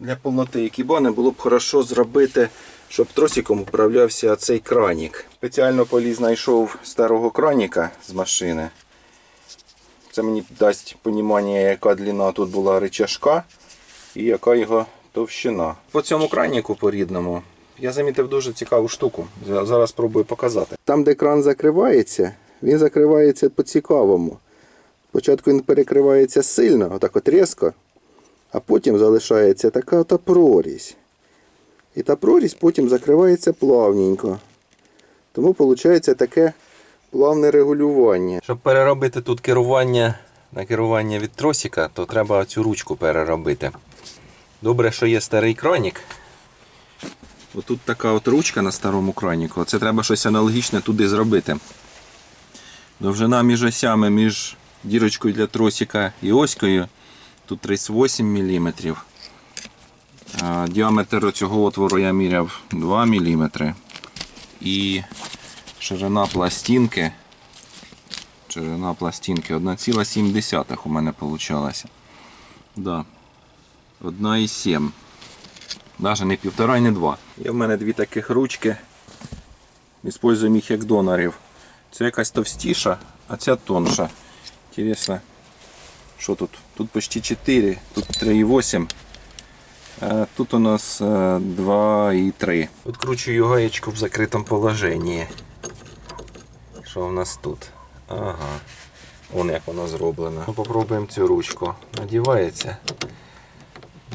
Для повноти екібани було б хорошо зробити, щоб тросиком управлявся цей кранік. Спеціально поліз знайшов старого краніка з машини. Це мені дасть розуміння, яка длина тут була рычажка і яка його товщина. По цьому краніку по рідному я замітив дуже цікаву штуку. За- Зараз спробую показати. Там, де кран закривається, він закривається по-цікавому. Спочатку він перекривається сильно, отак от різко, а потім залишається така та прорізь. І та прорізь потім закривається плавненько. Тому виходить таке плавне регулювання. Щоб переробити тут керування на керування від тросика, то треба цю ручку переробити. Добре, що є старий кранік. Отут така от ручка на старому краніку. Це треба щось аналогічне туди зробити. Довжина між осями, між дірочкою для тросика і оською. Тут 38 мм. Діаметр цього отвору я міряв 2 мм. І ширина пластинки Ширина пластинки 1,7 у мене вийшло. Да. 1,7. Навіть не півтора і не два. Є в мене дві таких ручки. Іспользуємо їх як донорів. Це якась товстіша, а ця тонша. Інтересно, що тут? Тут почти 4, тут 3,8. Тут у нас е, 2,3. Откручую гаєчку в закритому положенні. Що в нас тут? Ага. Вон як воно зроблено. Ну, попробуємо цю ручку. Надівається.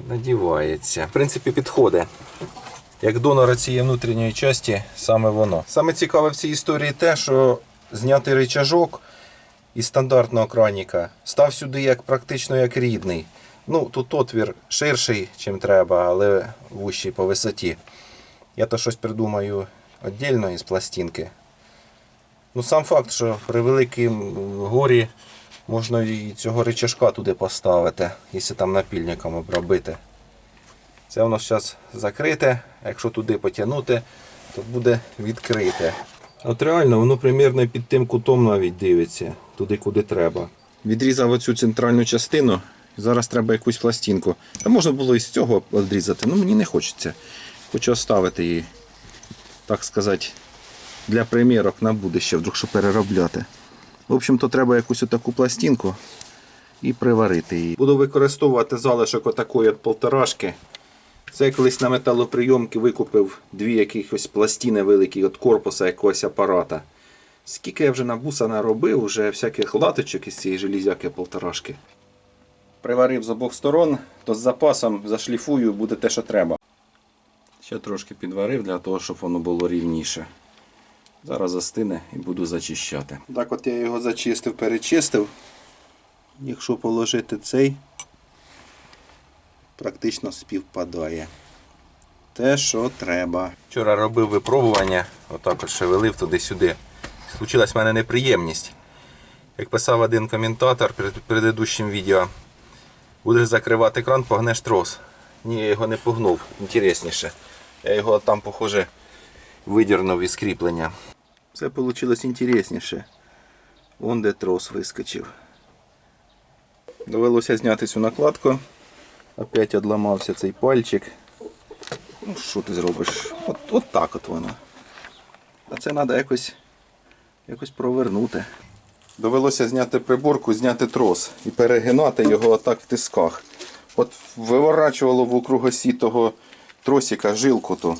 Надівається. В принципі, підходить. Як донора цієї внутрішньої часті, саме воно. Саме цікаве в цій історії те, що зняти рычажок із стандартного краніка став сюди як практично як рідний. Ну, тут отвір ширший, чим треба, але вущий по висоті. Я то щось придумаю віддільно із пластинки. Ну, сам факт, що при великому горі можна і цього рычажка туди поставити, якщо там напільником обробити. Це воно зараз закрите, а якщо туди потягнути, то буде відкрите. От реально, воно примірно під тим кутом навіть дивиться, туди куди треба. Відрізав оцю центральну частину, зараз треба якусь пластинку. Та можна було і з цього відрізати, але мені не хочеться. Хочу оставити її, так сказати, для примірок на будуще, вдруг що переробляти. В общем-то, треба якусь отаку пластинку і приварити її. Буду використовувати залишок отакої от полторашки. Це я колись на металоприйомки викупив дві якихось пластини великі від корпуса якогось апарата. Скільки я вже на буса наробив, вже всяких латочок із цієї железяки полторашки. Приварив з обох сторон, то з запасом зашліфую, буде те, що треба. Ще трошки підварив для того, щоб воно було рівніше. Зараз застине і буду зачищати. Так от я його зачистив, перечистив. Якщо положити цей, практично співпадає. Те, що треба. Вчора робив випробування, отак от шевелив туди-сюди. Случилась в мене неприємність. Як писав один коментатор перед предыдущим відео, будеш закривати кран, погнеш трос. Ні, я його не погнув, інтересніше. Я його там, похоже, видірнув із кріплення. Це вийшло інтересніше. Вон де трос вискочив. Довелося зняти цю накладку. Опять одламався цей пальчик. Ну, що ти зробиш? От, от так от воно. А це треба якось, якось провернути. Довелося зняти приборку, зняти трос і перегинати його отак в тисках. От виворачувало в осі того тросика жилку ту.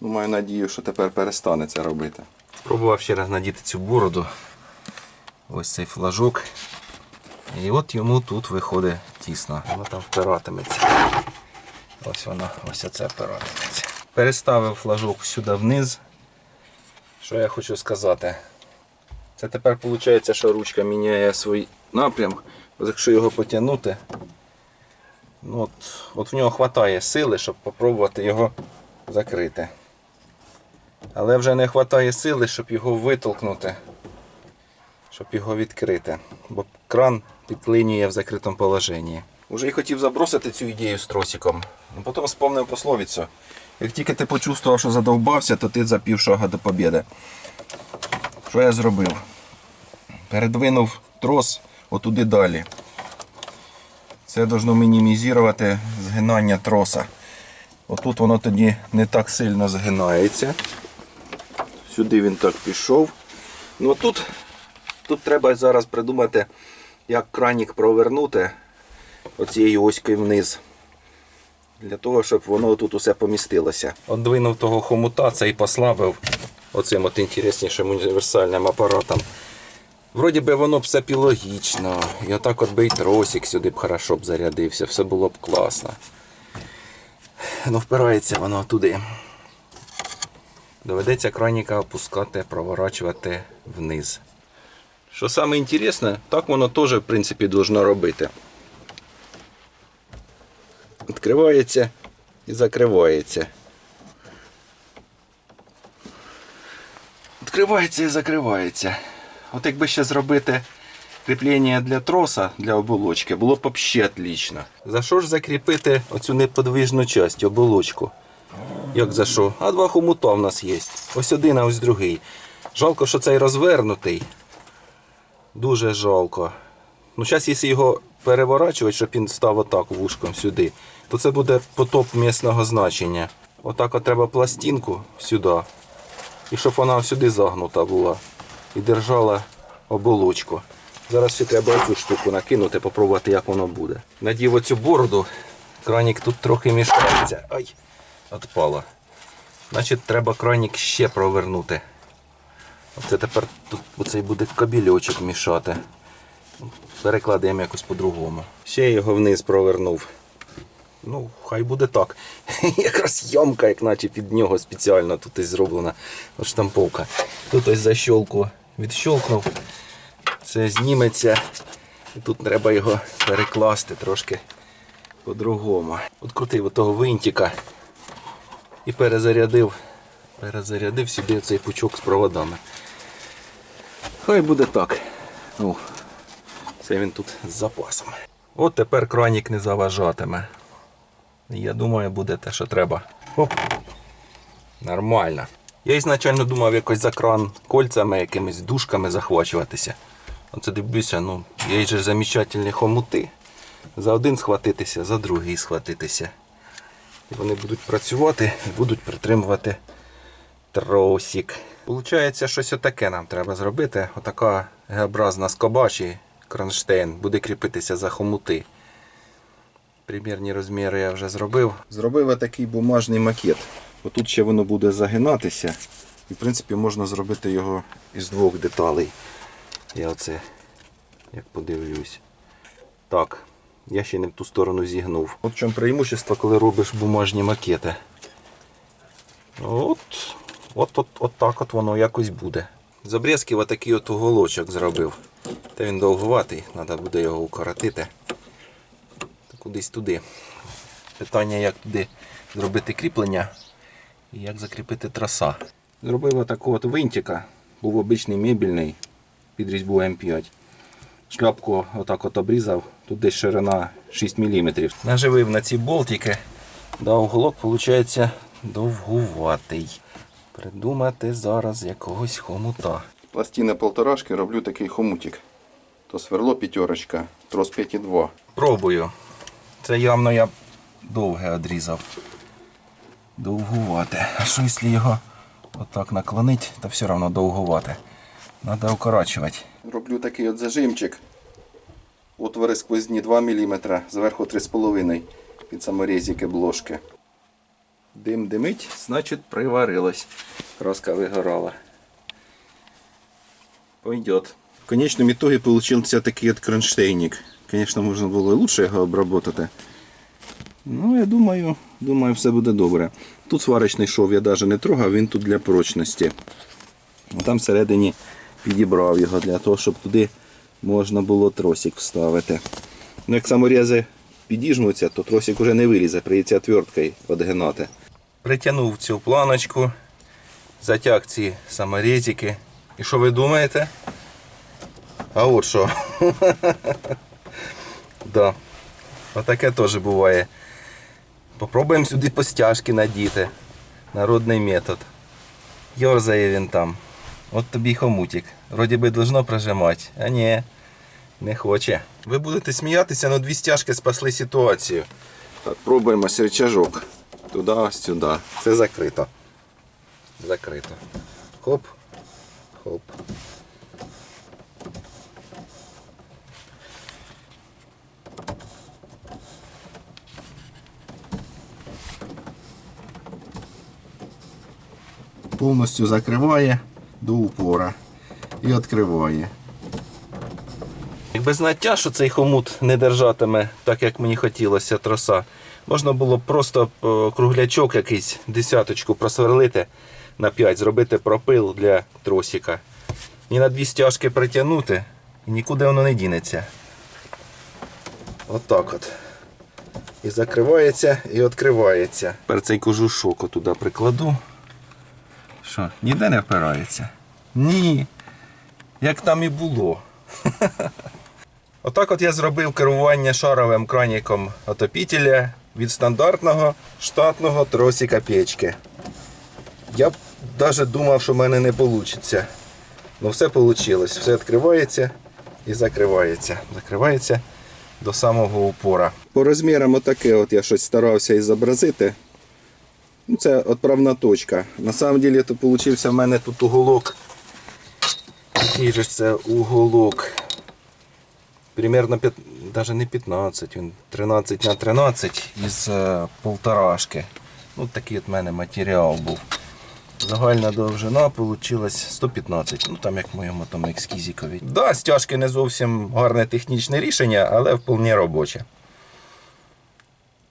Ну, маю надію, що тепер перестане це робити. Спробував ще раз надіти цю бороду. Ось цей флажок. І от йому тут виходить тісно. Воно там впиратиметься. Ось воно, ось оце впиратиметься. Переставив флажок сюди вниз. Що я хочу сказати? Це тепер виходить, що ручка міняє свій напрям. Якщо його потягнути, ну от, от в нього вистачає сили, щоб спробувати його закрити. Але вже не вистачає сили, щоб його витолкнути, щоб його відкрити. Бо кран підклинює в закритому положенні. Уже й хотів забросити цю ідею з тросиком, але потім вспомнив пословицю. Як тільки ти почувствував, що задовбався, то ти за пів шага до побіди. Що я зробив? Передвинув трос отуди далі. Це должно мінімізувати згинання троса. Отут воно тоді не так сильно згинається. Сюди він так пішов. Ну тут, тут треба зараз придумати, як кранік провернути оцією оською вниз. Для того, щоб воно тут усе помістилося. От двинув того хомута, це і послабив оцим от інтереснішим універсальним апаратом. Вроді би воно все б і. Отак от би і тросик сюди б хорошо б зарядився, все було б класно. Ну, впирається воно туди. Доведеться краніка опускати, проворачувати вниз. Що саме так воно теж, в принципі, должно робити. Відкривається і закривається. Відкривається і закривається. От якби ще зробити кріплення для троса, для оболочки, було б взагалі отлично. За що ж закріпити оцю неподвижну часть, оболочку? Як за що? А два хомута в нас є. Ось один, а ось другий. Жалко, що цей розвернутий. Дуже жалко. Ну, зараз, якщо його переворачувати, щоб він став отак вушком сюди, то це буде потоп місного значення. Отак от треба пластинку сюди. І щоб вона сюди загнута була. І держала оболочку. Зараз ще треба оцю штуку накинути, попробувати, як воно буде. Надів оцю бороду, кранік тут трохи мішається. Ай, отпала. Значить, треба кранік ще провернути. Оце тепер тут оцей буде кабельочок мішати. Перекладаємо якось по-другому. Ще його вниз провернув. Ну, хай буде так. Якраз ямка, як наче під нього спеціально тут ось зроблена от штамповка. Тут ось защолку відщолкнув. Це зніметься. І тут треба його перекласти трошки по-другому. Открутив того винтика і перезарядив. Перезарядив собі цей пучок з проводами. Хай буде так. Ну, це він тут з запасом. От тепер кранік не заважатиме. Я думаю, буде те, що треба. Оп. Нормально. Я ізначально думав якось за кран кольцями, якимись дужками захвачуватися. Оце дивлюся, ну, є же замечательні хомути. За один схватитися, за другий схватитися. І вони будуть працювати і будуть притримувати тросик. Получається, щось отаке нам треба зробити. Отака Г-образна скоба чи кронштейн буде кріпитися за хомути. Примірні розміри я вже зробив. Зробив отакий бумажний макет. Отут ще воно буде загинатися. І в принципі можна зробити його із двох деталей. Я оце як подивлюсь. Так, я ще не в ту сторону зігнув. От в чому преимущество, коли робиш бумажні макети. От, от, от, от так от воно якось буде. З обрізків отакий от уголочок зробив. Та він довгуватий, треба буде його укоротити. Кудись туди. Питання, як туди зробити кріплення і як закріпити троса. Зробив отакого от винтика. Був обичний мебільний під різьбу М5. Шляпку отак от обрізав. Тут десь ширина 6 мм. Наживив на ці болтики. Да, уголок, виходить, довгуватий. Придумати зараз якогось хомута. Пластина полторашки роблю такий хомутик. То сверло п'ятерочка, трос 5,2. Пробую. Це явно я довге одрізав. Довгувате. А що якщо його отак наклонить, то все одно довгувате. Треба укорачувати. Роблю такий от зажимчик. Отвори сквозні 2 мм, зверху 3,5 під саморізики бложки. Дим димить, значить приварилось. Краска вигорала. Пойдет. В конечном итоге получился такий от кронштейник. Конечно, можна було і лучше його обработати. Ну, я думаю, думаю, все буде добре. Тут сварочний шов я навіть не трогав, він тут для прочності. Там всередині підібрав його для того, щоб туди можна було тросик вставити. Ну, як саморізи підіжмуться, то тросик вже не вилізе, прийдеться отверткою відгинати. Притягнув цю планочку, затяг ці саморезики. І що ви думаєте? А от що? да. Отаке теж буває. Попробуємо сюди постяжки надіти. Народний метод. Йорзає він там. От тобі хомутик. Вроді би должно прижимати, а ні, не хоче. Ви будете сміятися, але дві стяжки спасли ситуацію. Так, пробуємо рычажок. Туди, сюди. Це закрито. Закрито. Хоп. Хоп. Повністю закриває до упора. І відкриває. Якби знаття, що цей хомут не держатиме так, як мені хотілося троса, можна було б просто е, круглячок якийсь десяточку просверлити на 5, зробити пропил для тросика. І на дві стяжки притягнути, і нікуди воно не дінеться. Отак от. І закривається, і відкривається. Тепер цей кожушок отуди прикладу. Що, ніде не впирається? Ні. Як там і було. Отак от я зробив керування шаровим краніком отопітеля від стандартного штатного тросика печки. Я навіть думав, що в мене не вийде. Ну все вийшло. Все відкривається і закривається. Закривається до самого упора. По розмірам отаке от я щось старався і зобразити. Ну, це відправна точка. На самом деле то получився в мене тут уголок. Який же це уголок? Примерно п'ят- даже не 15, він 13 на 13 із е, полторашки. Ну, такий от мене матеріал був. Загальна довжина вийшла 115, ну там як в моєму тому екскізікові. Да, стяжки не зовсім гарне технічне рішення, але вполне робоче.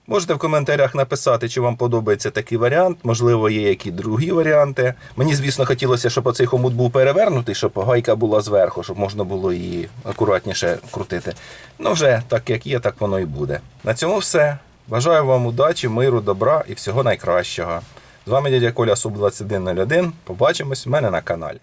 Можете в коментарях написати, чи вам подобається такий варіант, можливо, є які другі варіанти. Мені, звісно, хотілося, щоб оцей хомут був перевернутий, щоб гайка була зверху, щоб можна було її акуратніше крутити. Ну, вже так як є, так воно і буде. На цьому все. Бажаю вам удачі, миру, добра і всього найкращого. З вами дядя Коля Суб 2101. Побачимось в мене на каналі.